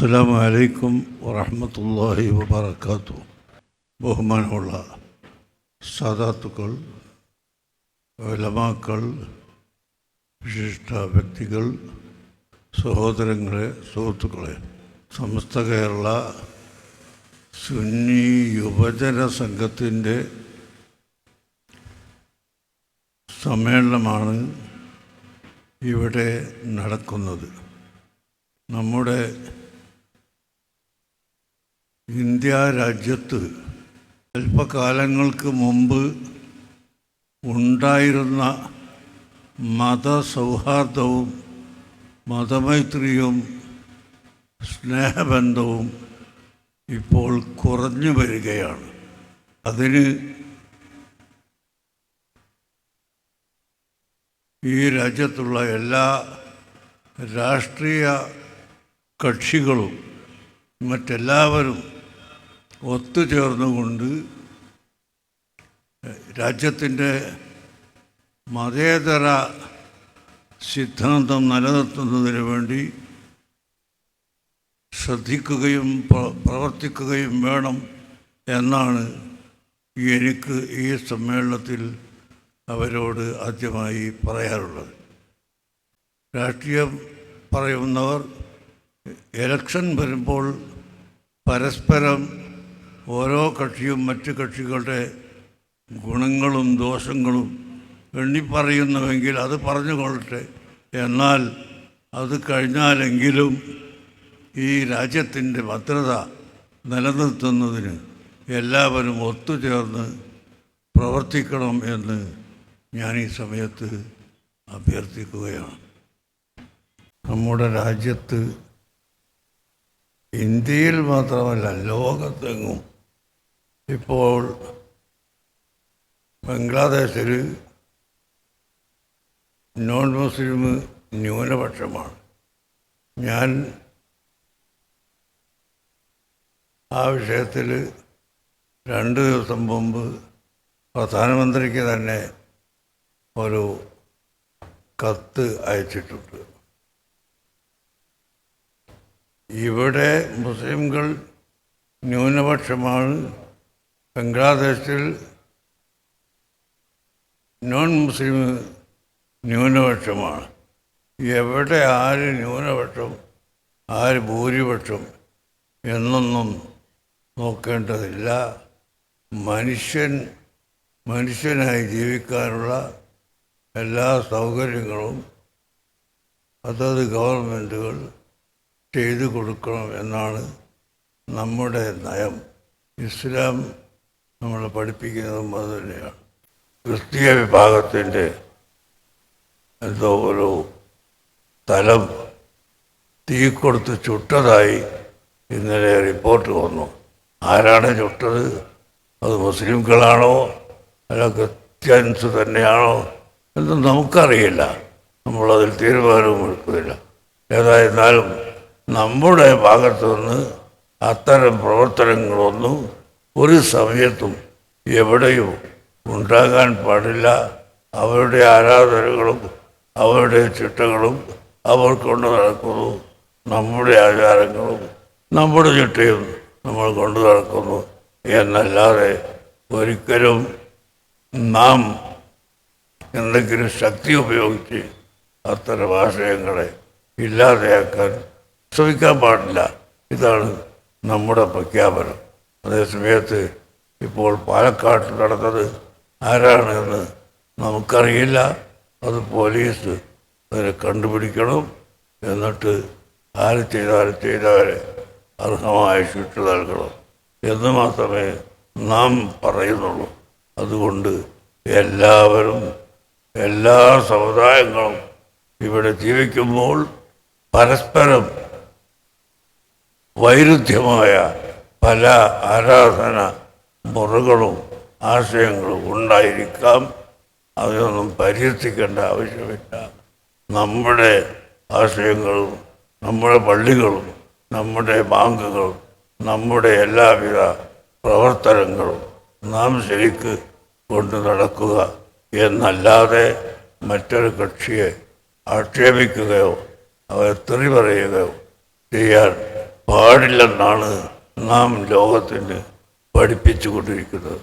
അസ്സാം വലൈക്കും വറഹമത്തല്ലാഹി വബർക്കാത്തു ബഹുമാനമുള്ള സാദാത്തുക്കൾ ലമാക്കൾ വിശിഷ്ട വ്യക്തികൾ സഹോദരങ്ങളെ സുഹൃത്തുക്കളെ സമസ്ത കേരള സുന്നി യുവജന സംഘത്തിന്റെ സമ്മേളനമാണ് ഇവിടെ നടക്കുന്നത്. നമ്മുടെ ഇന്ത്യ രാജ്യത്ത് അല്പകാലങ്ങൾക്ക് മുമ്പ് ഉണ്ടായിരുന്ന മതസൗഹാർദ്ദവും മതമൈത്രിയും സ്നേഹബന്ധവും ഇപ്പോൾ കുറഞ്ഞു വരികയാണ്. അതിന് ഈ രാജ്യത്തുള്ള എല്ലാ രാഷ്ട്രീയ കക്ഷികളും മറ്റെല്ലാവരും ഒത്തുചേർന്നുകൊണ്ട് രാജ്യത്തിന്റെ മതേതര സിദ്ധാന്തം നിലനിർത്തുന്നതിന് വേണ്ടി ശ്രദ്ധിക്കുകയും പ്രവർത്തിക്കുകയും വേണം എന്നാണ് എനിക്ക് ഈ സമ്മേളനത്തിൽ അവരോട് ആദ്യമായി പറയാറുള്ളത്. രാഷ്ട്രീയം പറയുന്നവർ ഇലക്ഷൻ വരുമ്പോൾ പരസ്പരം ഓരോ കക്ഷിയും മറ്റ് കക്ഷികളുടെ ഗുണങ്ങളും ദോഷങ്ങളും എണ്ണിപ്പറയുന്നുവെങ്കിൽ അത് പറഞ്ഞുകൊള്ളട്ടെ. എന്നാൽ അത് കഴിഞ്ഞാലെങ്കിലും ഈ രാജ്യത്തിന്റെ ഭദ്രത നിലനിർത്തുന്നതിന് എല്ലാവരും ഒത്തുചേർന്ന് പ്രവർത്തിക്കണം എന്ന് ഞാൻ ഈ സമയത്ത് അഭ്യർത്ഥിക്കുകയാണ്. നമ്മുടെ രാജ്യത്ത് ഇന്ത്യയിൽ മാത്രമല്ല ലോകത്തെങ്ങും ഇപ്പോൾ ബംഗ്ലാദേശിൽ നോൺ മുസ്ലിം ന്യൂനപക്ഷമാണ്. ഞാൻ ആ വിഷയത്തിൽ രണ്ട് ദിവസം മുമ്പ് പ്രധാനമന്ത്രിക്ക് തന്നെ ഒരു കത്ത് അയച്ചിട്ടുണ്ട്. ഇവിടെ മുസ്ലിംകൾ ന്യൂനപക്ഷമാണ്. ബംഗ്ലാദേശിൽ നോൺ മുസ്ലിം ന്യൂനപക്ഷമാണ്. എവിടെ ആര് ന്യൂനപക്ഷം ആര് ഭൂരിപക്ഷം എന്നൊന്നും നോക്കേണ്ടതില്ല. മനുഷ്യൻ മനുഷ്യനായി ജീവിക്കാനുള്ള എല്ലാ സൗകര്യങ്ങളും അതത് ഗവൺമെന്റുകൾ ചെയ്തു കൊടുക്കണം എന്നാണ് നമ്മുടെ നയം. ഇസ്ലാം നമ്മളെ പഠിപ്പിക്കുന്നതും അത് തന്നെയാണ്. ക്രിസ്തീയ വിഭാഗത്തിന്റെ എന്തോ ഒരു തലം തീ കൊടുത്ത് ചുട്ടതായി ഇന്നലെ റിപ്പോർട്ട് വന്നു. ആരാണ് ചുട്ടത്? അത് മുസ്ലിംകളാണോ? അല്ല ക്രിസ്ത്യൻസ് തന്നെയാണോ? എന്ന് നമുക്കറിയില്ല. നമ്മളതിൽ തീരുമാനവും എടുക്കുന്നില്ല. ഏതായിരുന്നാലും നമ്മുടെ ഭാഗത്തു നിന്ന് അത്തരം പ്രവർത്തനങ്ങളൊന്നും ഒരു സമയത്തും എവിടെയോ ഉണ്ടാകാൻ പാടില്ല. അവരുടെ ആരാധനകളും അവരുടെ ചിട്ടകളും അവർ കൊണ്ടു നടക്കുന്നു. നമ്മുടെ ആചാരങ്ങളും നമ്മുടെ ചിട്ടയും നമ്മൾ കൊണ്ടു നടക്കുന്നു. എന്നല്ലാതെ ഒരിക്കലും നാം എന്തെങ്കിലും ശക്തി ഉപയോഗിച്ച് അത്തരം ആശയങ്ങളെ ഇല്ലാതെയാക്കാൻ ശ്രമിക്കാൻ പാടില്ല. ഇതാണ് നമ്മുടെ പ്രഖ്യാപനം. അതേസമയത്ത് ഇപ്പോൾ പാലക്കാട് നടന്നത് ആരാണ് എന്ന് നമുക്കറിയില്ല. അത് പോലീസ് അതിനെ കണ്ടുപിടിക്കണം എന്നിട്ട് ആര് ചെയ്താലും ചെയ്തവരെ അർഹമായ ശിക്ഷ നൽകണം എന്ന് മാത്രമേ നാം പറയുന്നുള്ളൂ. അതുകൊണ്ട് എല്ലാവരും എല്ലാ സമുദായങ്ങളും ഇവിടെ ജീവിക്കുമ്പോൾ പരസ്പരം വൈരുദ്ധ്യമായ പല ആരാധന മുറകളും ആശയങ്ങളും ഉണ്ടായിരിക്കാം. അതിനൊന്നും പരിഹസിക്കേണ്ട ആവശ്യമില്ല. നമ്മുടെ ആശയങ്ങളും നമ്മുടെ പള്ളികളും നമ്മുടെ ബാങ്കുകളും നമ്മുടെ എല്ലാവിധ പ്രവർത്തനങ്ങളും നാം ശരിക്ക് കൊണ്ടു നടക്കുക എന്നല്ലാതെ മറ്റൊരു കക്ഷിയെ ആക്ഷേപിക്കുകയോ അവരെ തെറി പറയുകയോ ചെയ്യാൻ പാടില്ലെന്നാണ് നാം ലോകത്തിന് പഠിപ്പിച്ചു കൊണ്ടിരിക്കുന്നത്